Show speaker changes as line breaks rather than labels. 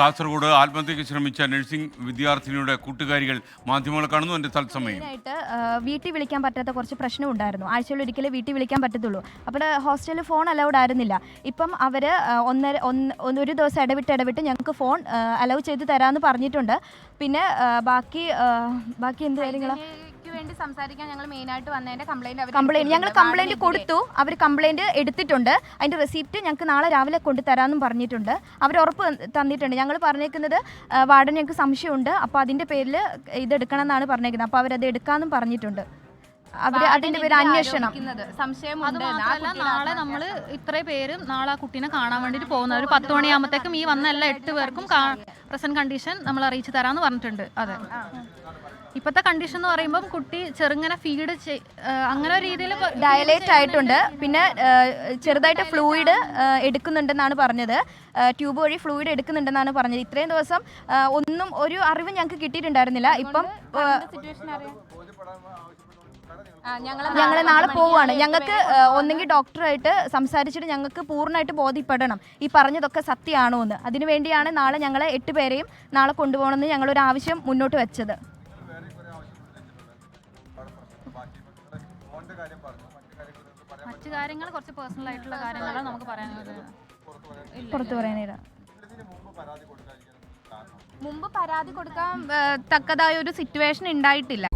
കാസർഗോഡ് ആത്മഹത്യക്ക് ശ്രമിച്ച നഴ്സിംഗ് വിദ്യാർത്ഥിനിയുടെ കൂട്ടുകാരികൾ മാധ്യമങ്ങളെ കാണുന്നു. എന്റെ തത്സമയം.
വീട്ടിൽ വിളിക്കാൻ പറ്റാത്ത കുറച്ച് പ്രശ്നം ഉണ്ടായിരുന്നു. ആഴ്ചയിൽ ഒരിക്കലേ വീട്ടിൽ വിളിക്കാൻ പറ്റത്തുള്ളൂ. അപ്പോൾ ഹോസ്റ്റലിൽ ഫോൺ അലൗഡ് ആയിരുന്നില്ല. ഇപ്പം അവർ ഒന്നര ഒന്ന് ഒരു ദിവസം ഇടവിട്ട് ഇടവിട്ട് ഞങ്ങൾക്ക് ഫോൺ അലൗ ചെയ്ത് തരാമെന്ന് പറഞ്ഞിട്ടുണ്ട്. പിന്നെ ബാക്കി ബാക്കി എന്ത് കാര്യങ്ങളാണ്
സംസാരിക്കാൻ ഞങ്ങൾ മെയിൻ ആയിട്ട് വന്നതിന്റെ കംപ്ലൈന്റ് അവർ
കംപ്ലൈന്റ് ഞങ്ങൾ കംപ്ലൈന്റ് കൊടുത്തു. അവർ കംപ്ലൈന്റ് എടുത്തിട്ടുണ്ട്. അതിന്റെ റെസിപ്റ്റ് ഞങ്ങൾക്ക് നാളെ രാവിലെ കൊണ്ടു തരാമെന്നും പറഞ്ഞിട്ടുണ്ട്. അവർ ഉറപ്പ് തന്നിട്ടുണ്ട്. ഞങ്ങൾ പറഞ്ഞേക്കുന്നത് വാർഡൻ ഞങ്ങൾക്ക് സംശയമുണ്ട്. അപ്പോൾ അതിന്റെ പേരിൽ ഇതെടുക്കണം എന്നാണ് പറഞ്ഞേക്കുന്നത്. അപ്പോൾ അവരത് എടുക്കാമെന്നും പറഞ്ഞിട്ടുണ്ട്. അവർ അതിന്റെ പേര് അന്വേഷണം.
സംശയം
നാളെ നമ്മൾ ഇത്രേ പേരും നാളെ ആ കുട്ടീനെ കാണാൻ വേണ്ടിട്ട് പോകുന്നത്. ഒരു പത്ത് മണിയാകുമ്പോഴത്തേക്കും ഈ വന്ന എല്ലാ എട്ട് പേർക്കും പ്രസന്റ് കണ്ടീഷൻ നമ്മൾ അറിയിച്ചു തരാന്ന് പറഞ്ഞിട്ടുണ്ട്. അതെ. ഇപ്പോഴത്തെ കണ്ടീഷൻ എന്ന് പറയുമ്പോൾ കുട്ടി ചെറുങ്ങനെ ഫീഡ് അങ്ങനെ ഒരു രീതിയിൽ
ഡയലേറ്റ് ആയിട്ടുണ്ട്. പിന്നെ ചെറുതായിട്ട് ഫ്ലൂയിഡ് എടുക്കുന്നുണ്ടെന്നാണ് പറഞ്ഞത്. ട്യൂബ് വഴി ഫ്ലൂയിഡ് എടുക്കുന്നുണ്ടെന്നാണ് പറഞ്ഞത്. ഇത്രയും ദിവസം ഒന്നും ഒരു അറിവ് ഞങ്ങൾക്ക് കിട്ടിയിട്ടുണ്ടായിരുന്നില്ല. ഇപ്പം
ഞങ്ങൾ
നാളെ പോവാണ്. ഞങ്ങൾക്ക് ഒന്നെങ്കിൽ ഡോക്ടറായിട്ട് സംസാരിച്ചിട്ട് ഞങ്ങൾക്ക് പൂർണമായിട്ട് ബോധ്യപ്പെടണം. ഈ പറഞ്ഞതൊക്കെ സത്യമാണോ എന്ന് അതിനുവേണ്ടിയാണ് നാളെ ഞങ്ങളെ എട്ട് പേരെയും നാളെ കൊണ്ടുപോകണമെന്ന് ഞങ്ങളൊരു ആവശ്യം മുന്നോട്ട് വെച്ചത്.
മറ്റു കാര്യങ്ങൾ കുറച്ച് പേഴ്സണൽ ആയിട്ടുള്ള കാര്യങ്ങളാണ് നമുക്ക് പറയാനുള്ളത്.
പുറത്തു പറയാനായിട്ട്
മുമ്പ് പരാതി കൊടുക്കാൻ തക്കതായ ഒരു സിറ്റുവേഷൻ ഉണ്ടായിട്ടില്ല.